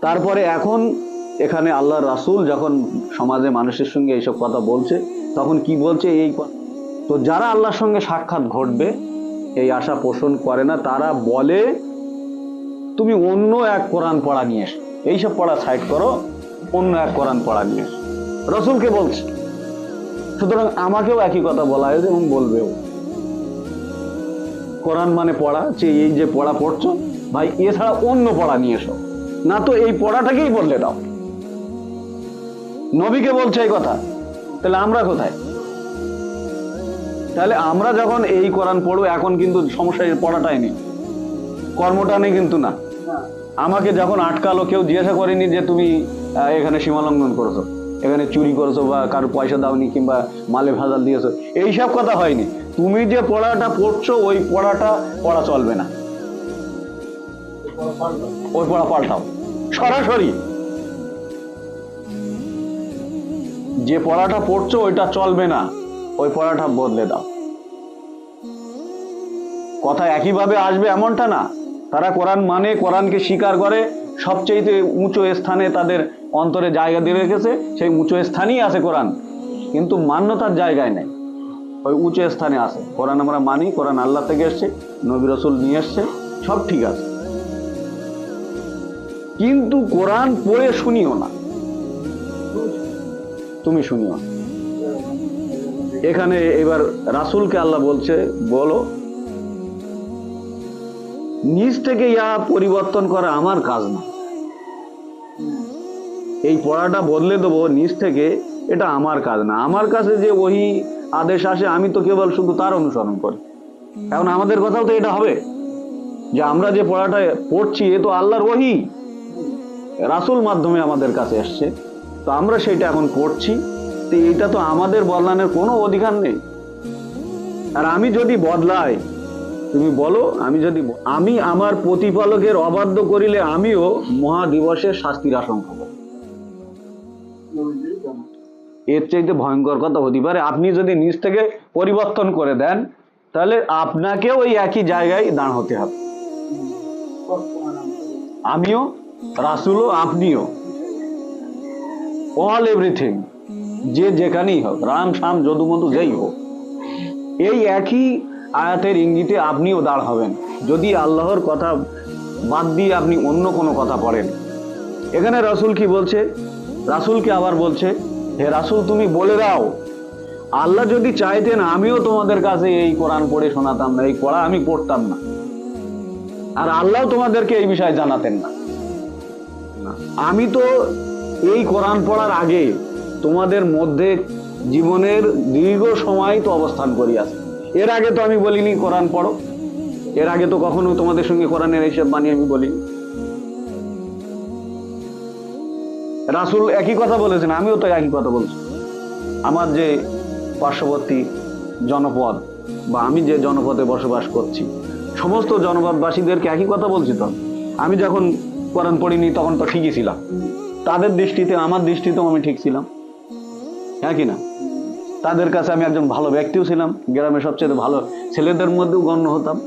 তারপরে এখন এখানে আল্লাহ রাসূল যখন সমাজে মানুষের সঙ্গে এইসব কথা বলছে, তখন কি বলছে এই তো যারা আল্লাহর সঙ্গে সাক্ষাৎ ঘটবে, এই আশা পোষণ করে না, তারা বলে, তুমি অন্য এক কোরআন পড়া নিয়ে এসো। এইসব পড়া সাইড করো, অন্য এক কোরআন পড়া নিয়ে এসো। রসুলকে বলছে? সুতরাং আমাকেও একই কথা বলা হয়েছে এবং বলবেও। কোরআন মানে পড়া, যে এই যে পড়া পড়ছো, ভাই, এছাড়া অন্য পড়া নিয়ে এসো। না তো এই পড়াটাকেই বদলে দাও। নবীকে বলছে এই কথা, তাহলে আমরা কোথায়? তাহলে আমরা যখন এই কোরআন পড়ব, এখন কিন্তু সমস্যা পড়াটাই নেই। কর্মটা নেই কিন্তু না। আমাকে যখন আটকালো, কেউ জিজ্ঞাসা করেনি যে তুমি এখানে সীমালঙ্ঘন করেছ, এখানে চুরি করেছ বা কারও পয়সা দাওনি কিংবা মালে ভাজাল দিয়েছ এইসব কথা হয়নি। তুমি যে পড়াটা পড়ছো, ওই পড়াটা পড়া চলবে না। ওই পড়া পাল্টাও। সরাসরি। যে পড়াটা পড়ছো, ওইটা চলবে না। ওই পড়াটা বদলে দাও। কথা একইভাবে আসবে এমনটা না। তারা কোরআন মানে কোরআনকে স্বীকার করে সবচেয়ে উঁচু স্থানে তাদের অন্তরে জায়গা দিয়ে রেখেছে, সেই উঁচু স্থানেই আছে কোরআন। কিন্তু মান্যতার জায়গায় নেই। ওই উঁচু স্থানে আছে। কোরআন আমরা মানি, কোরআন আল্লাহ থেকে এসছে, নবী রসুল নিয়ে এসছে, সব ঠিক আছে। কিন্তু কোরআন পড়ে শুনিও না। তুমি শুনিও এখানে এবার রাসূলকে আল্লাহ বলছে, বলো, নিজ থেকে ইয়া পরিবর্তন করা আমার কাজ না। এই পড়াটা বদলে দেবো নিজ থেকে, এটা আমার কাজ না। আমার কাছে যে ওই আদেশ আসে, আমি তো কেবল শুধু তার অনুসরণ করি। এখন আমাদের কথাও তো এটা হবে যে আমরা যে পড়াটা পড়ছি, এ তো আল্লাহর ওহি। রাসূল মাধ্যমে আমাদের কাছে এসছে তো আমরা সেটা এখন পড়ছি। তো এটা তো আমাদের বদলানোর কোনো অধিকার নেই। আর আমি যদি বদলাই, তুমি বলো, আমি যদি আমি আমার প্রতিপালকের অবাধ্য করিলে আমিও মহাদিবসের শাস্তির আশঙ্কা এর চাইতে ভয়ঙ্কর কথা হতে পারে, আপনি যদি নিজ থেকে পরিবর্তন করে দেন, তাহলে আপনাকেও ওই একই জায়গায় দাঁড় হতে হবে। আমিও রাসুলও আপনিও। অল এভরিথিং যে যেখানেই হোক, রাম শাম যদুমধু যেই হোক, এই একই আয়াতের ইঙ্গিতে আপনিও দাঁড় হবেন। যদি আল্লাহর কথা বাদ দিয়ে আপনি অন্য কোনো কথা পড়েন। এখানে রাসূল কি বলছে? রাসূলকে আবার বলছে? হে রাসূল, তুমি বলে দাও। আল্লাহ যদি চাইতেন, আমিও তোমাদের কাছে এই কোরআন পড়ে শোনাতাম না, এই পড়া আমি পড়তাম না। আর আল্লাহ তোমাদেরকে এই বিষয়ে জানাতেন না। আমি তো এই কোরআন পড়ার আগে তোমাদের মধ্যে জীবনের দীর্ঘ সময় তো অবস্থান করিয়াছে এর আগে তো আমি বলিনি কোরআন পড়ো। এর আগে তো কখনো তোমাদের সঙ্গে কোরআনের এইসব বাণী আমি বলিনি। রাসূল একই কথা বলেছেন, আমিও তো একই কথা বলছি। আমার যে পার্শ্ববর্তী জনপদ বা আমি যে জনপদে বসবাস করছি, সমস্ত জনপদবাসীদেরকে একই কথা বলছি তো? আমি যখন কোরআন পড়িনি তখন তো ঠিকই ছিলাম। তাদের দৃষ্টিতে, আমার দৃষ্টিতেও আমি ঠিক ছিলাম। হ্যাঁ কি না? তাদের কাছে আমি একজন ভালো ব্যক্তিও ছিলাম, গ্রামের সবচেয়ে ভালো ছেলেদের মধ্যেও গণ্য হতাম।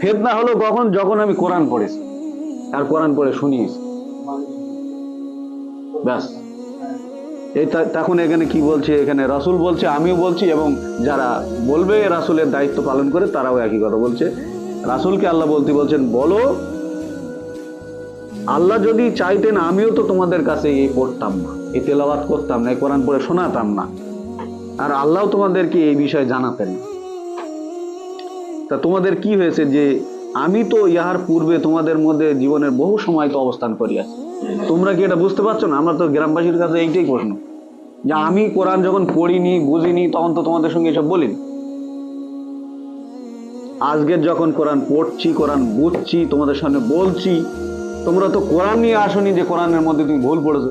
ফেতনা হলো কখন? যখন আমি কোরআন পড়েছি। আর কোরআন পড়ে শুনিয়েছি। ব্যাস। এই তখন এখানে কি বলছে? এখানে রাসূল বলছে, আমিও বলছি এবং যারা বলবে, রাসূলের দায়িত্ব পালন করে, তারাও একই কথা বলছে। রাসূলকে আল্লাহ বলতে বলছেন, বলো আল্লাহ যদি চাইতেন, আমিও তো তোমাদের কাছে এই পড়তাম না, এই তেলাওয়াত করতাম না, এই কোরআন পড়ে শোনাতাম না। আর আল্লাহ তোমাদেরকে এই বিষয়ে জানাতেন। তা তোমাদের কি হয়েছে যে, আমি তো ইহার পূর্বে তোমাদের মধ্যে জীবনের বহু সময় তো অবস্থান করিয়াছি। তোমরা কি এটা বুঝতে পারছ না? আমরা তো গ্রামবাসীর কাছে এইটাই প্রশ্ন। যে আমি কোরআন যখন পড়িনি, বুঝিনি, তখন তো তোমাদের সঙ্গে এসব বলিনি। আজকের যখন কোরআন পড়ছি, কোরআন বুঝছি, তোমাদের সামনে বলছি তোমরা তো কোরআন নিয়ে আসনি যে কোরআনের মধ্যে তুমি ভুল পড়েছো।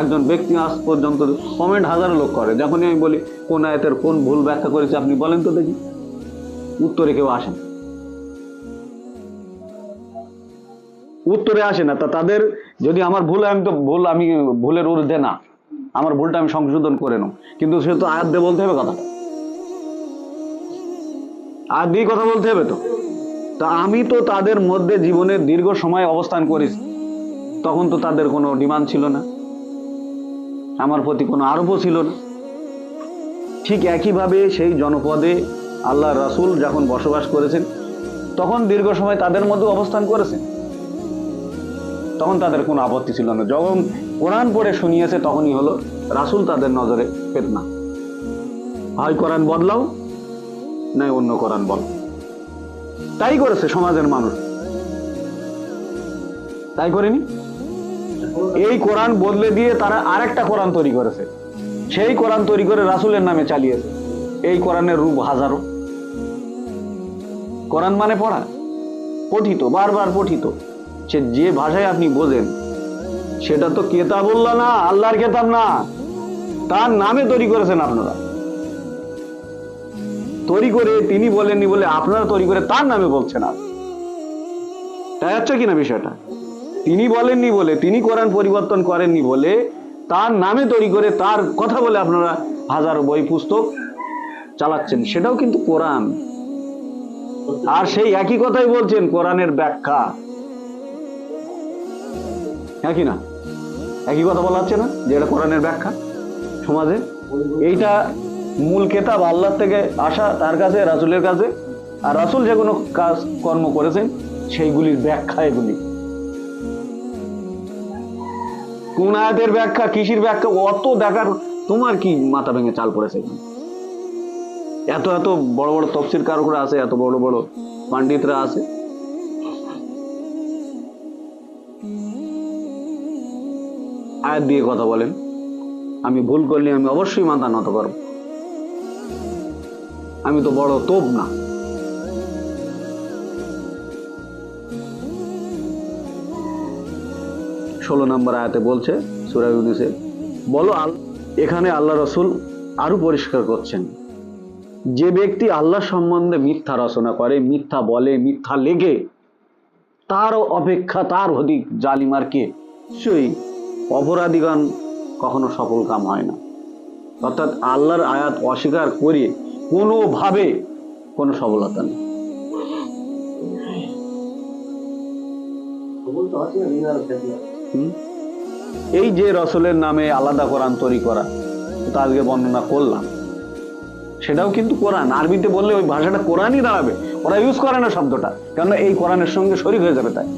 একজন ব্যক্তি আজ পর্যন্ত কমেন্ট হাজারো লোক করে। যখনই আমি বলি, কোন আয়তের কোন ভুল ব্যাখ্যা করেছে আপনি বলেন তো দেখি। উত্তরে কেউ আসেন উত্তরে আসে না। তা তাদের যদি আমার ভুল আমি তো ভুল, আমি ভুলের ঊর্ধ্বে না। আমার ভুলটা আমি সংশোধন করে নেব। কিন্তু সে তো আয়াত দিয়ে বলতে হবে কথাটা। আয়াত দিয়ে কথা বলতে হবে তো? তা আমি তো তাদের মধ্যে জীবনের দীর্ঘ সময় অবস্থান করেছি। তখন তো তাদের কোনো ডিমান্ড ছিল না। আমার প্রতি কোনো আরোপও ছিল না। ঠিক একইভাবে সেই জনপদে আল্লাহ রাসূল যখন বসবাস করেছেন, তখন দীর্ঘ সময় তাদের মধ্যে অবস্থান করেছেন। তখন তাদের কোনো আপত্তি ছিল না। যখন কোরআন পড়ে শুনিয়েছে, তখনই হলো রাসূল তাদের নজরে ফেতনা। হয় কোরআন বদলাও নয় অন্য কোরআন বল। তাই করেছে সমাজের মানুষ। তাই করেনি? এই কোরআন বদলে দিয়ে তারা আরেকটা কোরআন তৈরি করেছে। সেই কোরআন তৈরি করে রাসূলের নামে চালিয়েছে। এই কোরআনের রূপ হাজারো। কোরআন মানে পড়া। পঠিত, বারবার পঠিত। সে যে ভাষায় আপনি বোঝেন, সেটা তো কেতাবুল্লাহ না, আল্লাহর কেতাব না। তার নামে তৈরি করেছেন আপনারা। তৈরি করে তিনি বলেননি বলে আপনারা তৈরি করে তার নামে বলছেন আর হচ্ছে কিনা বিষয়টা? তিনি বলেননি বলে, তিনি কোরআন পরিবর্তন করেননি বলে তার নামে তৈরি করে তার কথা বলে আপনারা হাজার বই পুস্তক চালাচ্ছেন, সেটাও কিন্তু কোরআন। আর সেই একই কথাই বলছেন কোরআনের ব্যাখ্যা। একই না? একই কথা বলা হচ্ছে না যে এটা কোরআনের ব্যাখ্যা সমাজে এইটা মূল কেতাব আল্লাহ থেকে আসা তার কাছে, রাসুলের কাছে। আর রাসুল যে কোনো কাজ, কর্ম করেছেন, সেইগুলির ব্যাখ্যা এগুলি। কোন আয়াতের ব্যাখ্যা কৃষির ব্যাখ্যা, অত দেখার তোমার কি মাথা ভেঙে চাল পড়েছে এত এত বড় বড় তফসির কারকরা আছে? এত বড় বড় পণ্ডিতরা আছে? আয়াত দিয়ে কথা বলেন। আমি ভুল করলে আমি অবশ্যই মাথা নত করব। আমি তো বড় তোপ না। ষোলো নম্বর আয়াতে বলছে, সুরা ইউনিসে বলো আল, এখানে আল্লাহ রসুল আরও পরিষ্কার করছেন। যে ব্যক্তি আল্লাহ সম্বন্ধে মিথ্যা রচনা করে, মিথ্যা বলে, মিথ্যা লেগে তার অপেক্ষা তার অধিক জালিমার কে? নিশ্চয়ই অপরাধীগণ কখনো সফল কাম হয় না। অর্থাৎ আল্লাহর আয়াত অস্বীকার করে কোনোভাবে কোনো সফলতা নেই। এই যে রসলের নামে আলাদা কোরআন তৈরি করা তা আজকে বর্ণনা করলাম। সেটাও কিন্তু কোরআন। আরবিতে বললে ওই ভাষাটা কোরআনই দাঁড়াবে। ওরা ইউজ করে না শব্দটা, কেননা এই কোরআনের সঙ্গে শরীক হয়ে যাবে তাই।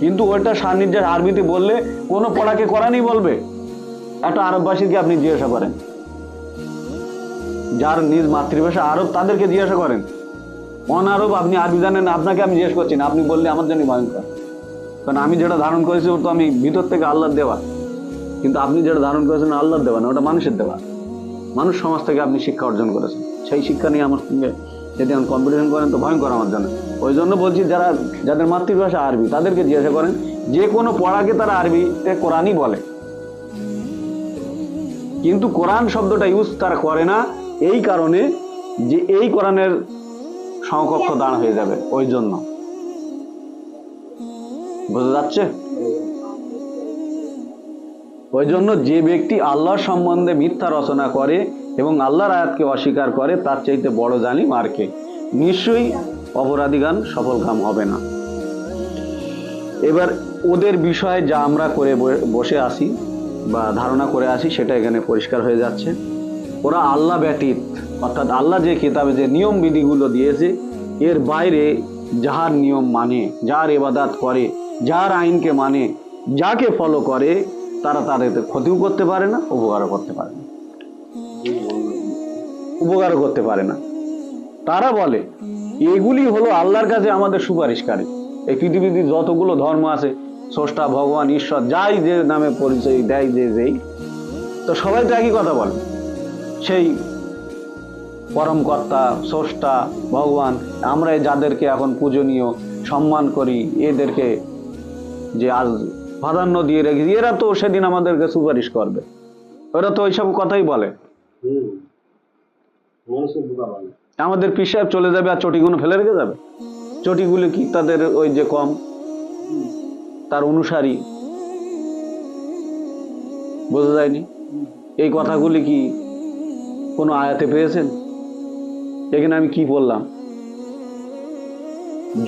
কিন্তু ওইটা সান্নিধ্যের আরবিতে বললে কোনো পড়াকে কোরআনই বলবে। একটা আরববাসীকে আপনি জিজ্ঞাসা করেন যার নিজ মাতৃভাষা আরব তাদেরকে জিজ্ঞাসা করেন। অনারব, আপনি আরবি জানেন আপনাকে আমি জিজ্ঞেস করছি না, আপনি বললে আমার জন্য ভয়ঙ্কর। কারণ আমি যেটা ধারণ করেছি, ওটা তো আমি ভিতর থেকে আল্লাহর দেওয়া। কিন্তু আপনি যেটা ধারণ করেছেন আল্লাহর দেওয়া না, ওটা মানুষের দেওয়া। মানুষ সমাজ থেকে আপনি শিক্ষা অর্জন করেছেন। সেই শিক্ষা নিয়ে আমার সঙ্গে যদি আমি কম্পিটিশন করেন, তো ভয়ঙ্কর আমার জন্য। ওই জন্য বলছি, যারা, যাদের মাতৃভাষা আরবি, তাদেরকে জিজ্ঞাসা করেন, যে কোনো পড়াকে তারা আরবিতে কোরআনই বলে। কিন্তু কোরআন শব্দটা ইউজ তারা করে না। এই কারণে যে এই কোরআনের সমকক্ষ দাঁড় হয়ে যাবে, ওই জন্য। বোঝা যাচ্ছে? ওই জন্য যে ব্যক্তি আল্লাহর সম্বন্ধে মিথ্যা রচনা করে এবং আল্লাহর আয়াতকে অস্বীকার করে, তার চাইতে বড় জালিম আর কে? নিশ্চয়ই অপরাধীগান সফল কাম হবে না। এবার ওদের বিষয়ে যা আমরা করে বসে আসি বা ধারণা করে আসি, সেটা এখানে পরিষ্কার হয়ে যাচ্ছে। ওরা আল্লাহ ব্যতীত, অর্থাৎ আল্লাহ যে কিতাবে যে নিয়ম বিধিগুলো দিয়েছে, এর বাইরে যাহার নিয়ম মানে যার এবাদাত করে, যার আইনকে মানে যাকে ফলো করে, তারা তাদের ক্ষতিও করতে পারে না, উপকারও করতে পারে না। উপকারও করতে পারে না। তারা বলে, এগুলি হলো আল্লাহর কাছে আমাদের সুপারিশকারী। এই পৃথিবীতে যতগুলো ধর্ম আছে, স্রষ্টা, ভগবান, ঈশ্বর, যাই যে নামে পরিচয় দেয় যে যেই, তো সবাই তো একই কথা বলে। সেই পরম কর্তা স্রষ্টা ভগবান আমরা যাদেরকে এখন পূজনীয় সম্মান করি এদেরকে যে আজ প্রাধান্য দিয়ে রেখেছি এরা তো সেদিন আমাদেরকে সুপারিশ করবে। ওরা তো ওইসব কথাই বলে। বলে আমাদের পিসাব চলে যাবে আর চটিগুলো ফেলে রেখে যাবে। চটিগুলো কি তাদের ওই যে কম? তার অনুসারী। বোঝা যায়নি? এই কথাগুলি কি কোনো আয়াতে পেয়েছেন? এখানে আমি কি বললাম?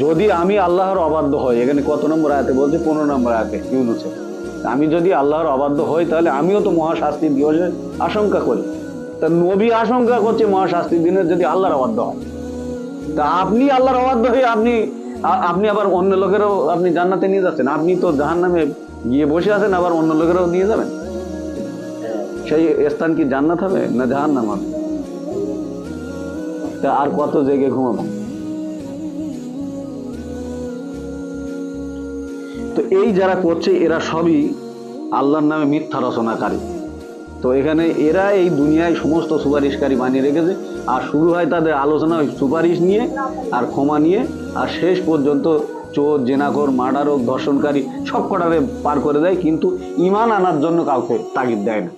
যদি আমি আল্লাহর অবাধ্য হই, এখানে কত নম্বর আয়াতে বলছে? পনেরো নম্বর আয়াতে ইউনুসে আমি যদি আল্লাহর অবাধ্য হই, তাহলে আমিও তো মহাশাস্তি দিবসের আশঙ্কা করি। তা নবী আশঙ্কা করছে মহাশাস্তির দিনের যদি আল্লাহর অবাধ্য হয়। তা আপনি আল্লাহর অবাধ্য হয়ে আপনি আপনি আবার অন্য লোকেরও আপনি জান্নাতে নিয়ে যাচ্ছেন। আপনি তো জাহান নামে গিয়ে বসে আছেন, আবার অন্য লোকেরও নিয়ে যাবেন। সেই স্থান কি জান্নাত হবে না জাহান নাম হবে? তা আর কত জেগে ঘুমাবো? তো এই যারা করছে, এরা সবই আল্লাহর নামে মিথ্যা রচনাকারী। তো এখানে এরা এই দুনিয়ায় সমস্ত সুপারিশকারী বানিয়ে রেখেছে, আর শুরু হয় তাদের আলোচনা ওই সুপারিশ নিয়ে, আর ক্ষমা নিয়ে, আর শেষ পর্যন্ত চোর, জেনাকর মার্ডারক ধর্ষণকারী সব কটারে পার করে দেয়, কিন্তু ইমান আনার জন্য কাউকে তাগিদ দেয় না।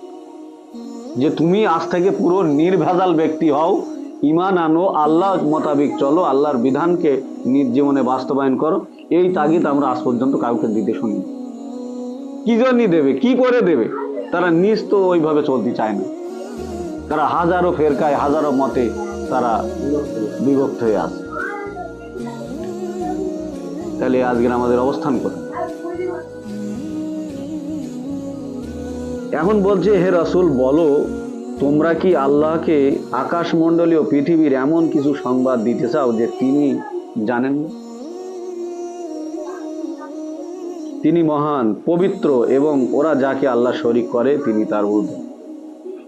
যে তুমি আজ থেকে পুরো নির্ভেজাল ব্যক্তি হও ইমান আনো, আল্লাহ মোতাবিক চলো, আল্লাহর বিধানকে নিজ জীবনে বাস্তবায়ন করো। এই তাগিদ আমরা আজ পর্যন্ত কাউকে দিতে শুনি কি জন্যই দেবে? কি করে দেবে? তারা নিজ তো ওইভাবে চলতে চায় না। তারা হাজারো ফেরকায়, হাজারো মতে তারা বিভক্ত হয়ে আছে। তাহলে আজকের আমাদের অবস্থান কোথায়? এখন বলছে, হে রাসুল, বলো, তোমরা কি আল্লাহকে আকাশমণ্ডলীয় পৃথিবীর এমন কিছু সংবাদ দিতে চাও যে তিনি জানেন তিনি মহান, পবিত্র এবং ওরা যাকে আল্লাহ শরিক করে, তিনি তার ঊর্ধ্বে।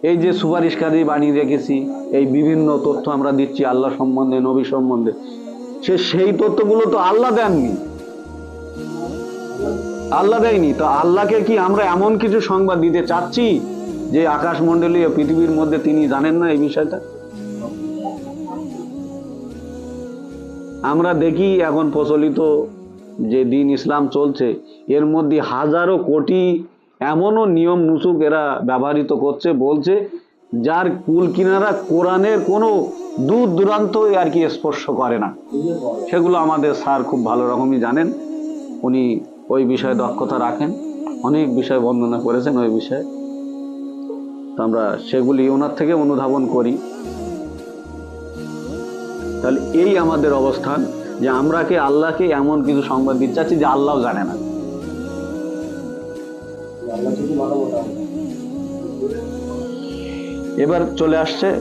এই যে সুপারিশকারী বানিয়ে রেখেছি, এই বিভিন্ন তথ্য আমরা দিচ্ছি আল্লাহ সম্বন্ধে, নবী সম্বন্ধে, সে সেই তথ্যগুলো তো আল্লাহ দেননি। আল্লাহ দেয়নি। তো আল্লাহকে কি আমরা এমন কিছু সংবাদ দিতে চাচ্ছি যে আকাশমণ্ডলীয় পৃথিবীর মধ্যে তিনি জানেন না এই বিষয়টা? আমরা দেখি এখন প্রচলিত যে দিন ইসলাম চলছে, এর মধ্যে হাজারো কোটি এমনও নিয়ম নুসুক এরা ব্যবহৃত করছে, বলছে, যার কুল কিনারা কোরআনের কোনো দূর দূরান্ত আর কি স্পর্শ করে না। সেগুলো আমাদের স্যার খুব ভালো রকমই জানেন। উনি ওই বিষয়ে দক্ষতা রাখেন। অনেক বিষয় বর্ণনা করেছেন ওই বিষয়ে। তো আমরা সেগুলি ওনার থেকে অনুধাবন করি। তাহলে এই আমাদের অবস্থান যে আমরা কে আল্লাহকে এমন কিছু সংবাদ দিতে চাচ্ছি যে আল্লাহ জানে না। এবার চলে আসছে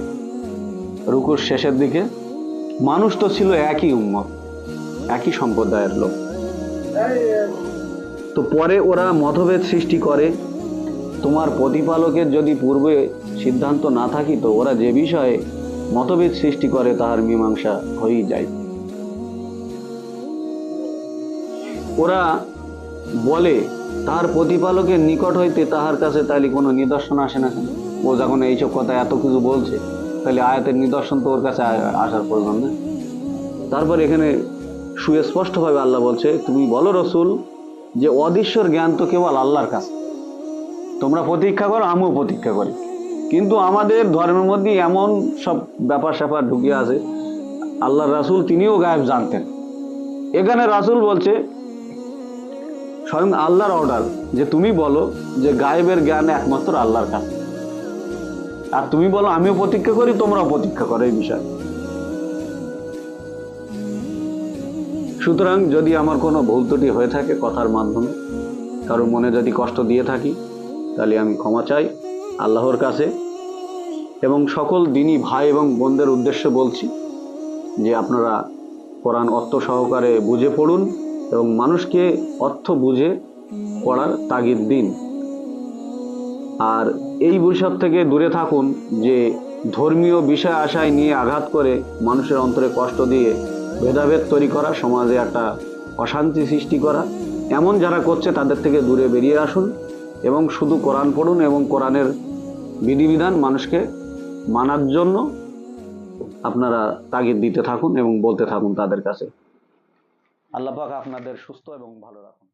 রুকুর শেষের দিকে। মানুষ তো ছিল একই উম্মত, একই সম্প্রদায়ের লোক। তো পরে ওরা মতভেদ সৃষ্টি করে। তোমার প্রতিপালকের যদি পূর্বে সিদ্ধান্ত না থাকিত ওরা যে বিষয়ে মতভেদ সৃষ্টি করে, তাহার মীমাংসা হয়েই যায়। ওরা বলে তার প্রতিপালকের নিকট হইতে তাহার কাছে তাহলে কোনো নিদর্শন আসে না কেন? ও যখন এইসব কথা এত কিছু বলছে তাহলে আয়াতের নিদর্শন তো ওর কাছে আসার প্রয়োজন না? তারপর এখানে সুস্পষ্টভাবে আল্লাহ বলছে, তুমি বলো রসুল যে অদৃশ্যর জ্ঞান তো কেবল আল্লাহর কাছে। তোমরা প্রতীক্ষা করো, আমিও প্রতীক্ষা করি। কিন্তু আমাদের ধর্মের মধ্যে এমন সব ব্যাপার স্যাপার ঢুকিয়ে আছে আল্লাহ রাসূল তিনিও গায়েব জানতেন। এখানে রাসূল বলছে, স্বয়ং আল্লাহর অর্ডার যে তুমি বলো যে গায়েবের জ্ঞান একমাত্র আল্লাহর কাছে। আর তুমি বলো, আমিও প্রতীক্ষা করি, তোমরাও প্রতীক্ষা করো এই বিষয়ে। সুতরাং যদি আমার কোনো ভুল ত্রুটি হয়ে থাকে কথার মাধ্যমে কারোর মনে যদি কষ্ট দিয়ে থাকি, তাহলে আমি ক্ষমা চাই আল্লাহর কাছে। এবং সকল দিনই ভাই এবং বোনদের উদ্দেশ্যে বলছি যে আপনারা কোরআন অর্থ সহকারে বুঝে পড়ুন এবং মানুষকে অর্থ বুঝে পড়ার তাগিদ দিন। আর এই বিষয় থেকে দূরে থাকুন যে ধর্মীয় বিষয় আশায় নিয়ে আঘাত করে মানুষের অন্তরে কষ্ট দিয়ে ভেদাভেদ তৈরি করা, সমাজে একটা অশান্তি সৃষ্টি করা, এমন যারা করছে তাদের থেকে দূরে বেরিয়ে আসুন এবং শুধু কোরআন পড়ুন এবং কোরআনের বিধিবিধান মানুষকে মানার জন্য আপনারা তাগিদ দিতে থাকুন এবং বলতে থাকুন তাদের কাছে। আল্লাহ পাক আপনাদের সুস্থ এবং ভালো রাখুন।